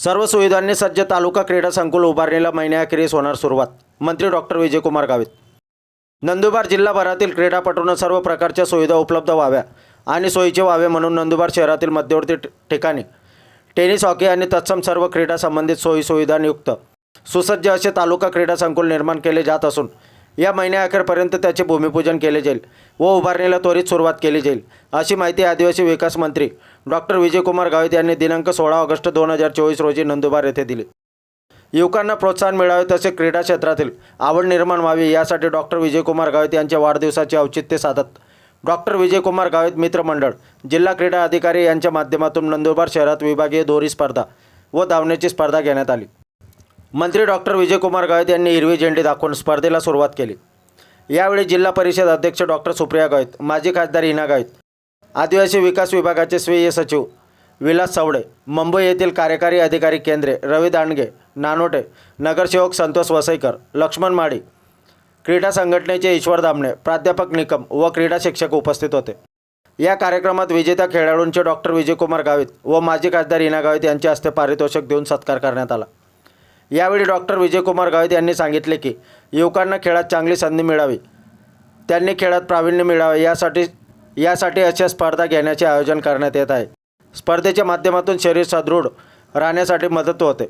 सर्व सुविधांनी सज्ज तालुका क्रीडा संकुल उभारणीला महिन्याअखेरीस होणार सुरुवात. मंत्री डॉक्टर विजयकुमार गावित. नंदुरबार जिल्हाभरातील क्रीडापटूंना सर्व प्रकारच्या सुविधा उपलब्ध व्हाव्या आणि सोयीचे व्हावे म्हणून नंदुरबार शहरातील मध्यवर्ती ठिकाणी टेनिस हॉकी आणि तत्सम सर्व क्रीडा संबंधित सोयीसुविधांयुक्त सुसज्ज असे तालुका क्रीडा संकुल निर्माण केले जात असून या महिन्याअखेरपर्यंत त्याचे भूमिपूजन केले जाईल व उभारणीला त्वरित सुरुवात केली जाईल अशी माहिती आदिवासी विकास मंत्री डॉक्टर विजयकुमार गावित यांनी दिनांक सोळा ऑगस्ट दोन हजार चोवीस रोजी नंदुरबार येथे दिली. युवकांना प्रोत्साहन मिळावे तसे क्रीडा क्षेत्रातील आवड निर्माण व्हावी यासाठी डॉक्टर विजयकुमार गावित यांच्या वाढदिवसाचे औचित्य साधत डॉक्टर विजयकुमार गावित मित्रमंडळ जिल्हा क्रीडा अधिकारी यांच्या माध्यमातून नंदुरबार शहरात विभागीय दोरी स्पर्धा व धावण्याची स्पर्धा घेण्यात आली. मंत्री डॉक्टर विजयकुमार गावित यांनी हिरवी झेंडी दाखवून स्पर्धेला सुरुवात केली. यावेळी जिल्हा परिषद अध्यक्ष डॉक्टर सुप्रिया गायत माजी खासदार हिना गायत आदिवासी विकास विभागाचे स्वीय सचिव विलास सवडे मुंबई येथील कार्यकारी अधिकारी केंद्रे रवी दांडगे नानोटे नगरसेवक संतोष वसईकर लक्ष्मण माडी क्रीडा संघटनेचे ईश्वर दामणे प्राध्यापक निकम व क्रीडा शिक्षक उपस्थित होते. या कार्यक्रमात विजेत्या खेळाडूंचे डॉक्टर विजयकुमार गावित व माजी खासदार हिना गावित यांच्या हस्ते पारितोषिक देऊन सत्कार करण्यात आला. यावेळी डॉक्टर विजयकुमार गावित यांनी सांगितले की युवकांना खेळात चांगली संधी मिळावी. त्यांनी खेळात प्रावीण्य मिळावे यासाठी यासाठी अशा स्पर्धा घेण्याचे आयोजन करण्यात येत आहे. स्पर्धेच्या माध्यमातून शरीर सदृढ राहण्यासाठी मदत होते.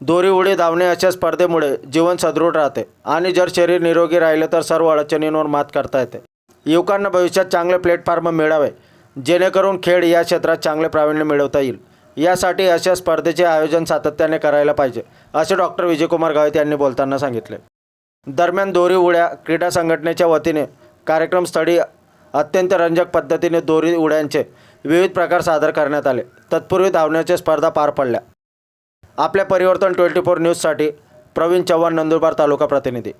दोरी उडी धावणे अशा स्पर्धेमुळे जीवन सदृढ राहते आणि जर शरीर निरोगी राहिले तर सर्व अडचणींवर मात करता येते. युवकांना भविष्यात चांगले प्लॅटफॉर्म मिळावे जेणेकरून खेळ या क्षेत्रात चांगले प्रावीण्य मिळवता येईल. यासाठी अशा स्पर्धेचे आयोजन सातत्याने करायला पाहिजे असे डॉक्टर विजयकुमार गावित यांनी बोलताना सांगितले. दरम्यान दोरी उड्या क्रीडा संघटनेच्या वतीने कार्यक्रमस्थळी अत्यंत रंजक पद्धतीने दोरी उड्यांचे विविध प्रकार सादर करण्यात आले. तत्पूर्वी धावण्याच्या स्पर्धा पार पडल्या. आपल्या परिवर्तन ट्वेंटी फोर न्यूजसाठी प्रवीण चव्हाण नंदुरबार तालुका प्रतिनिधी.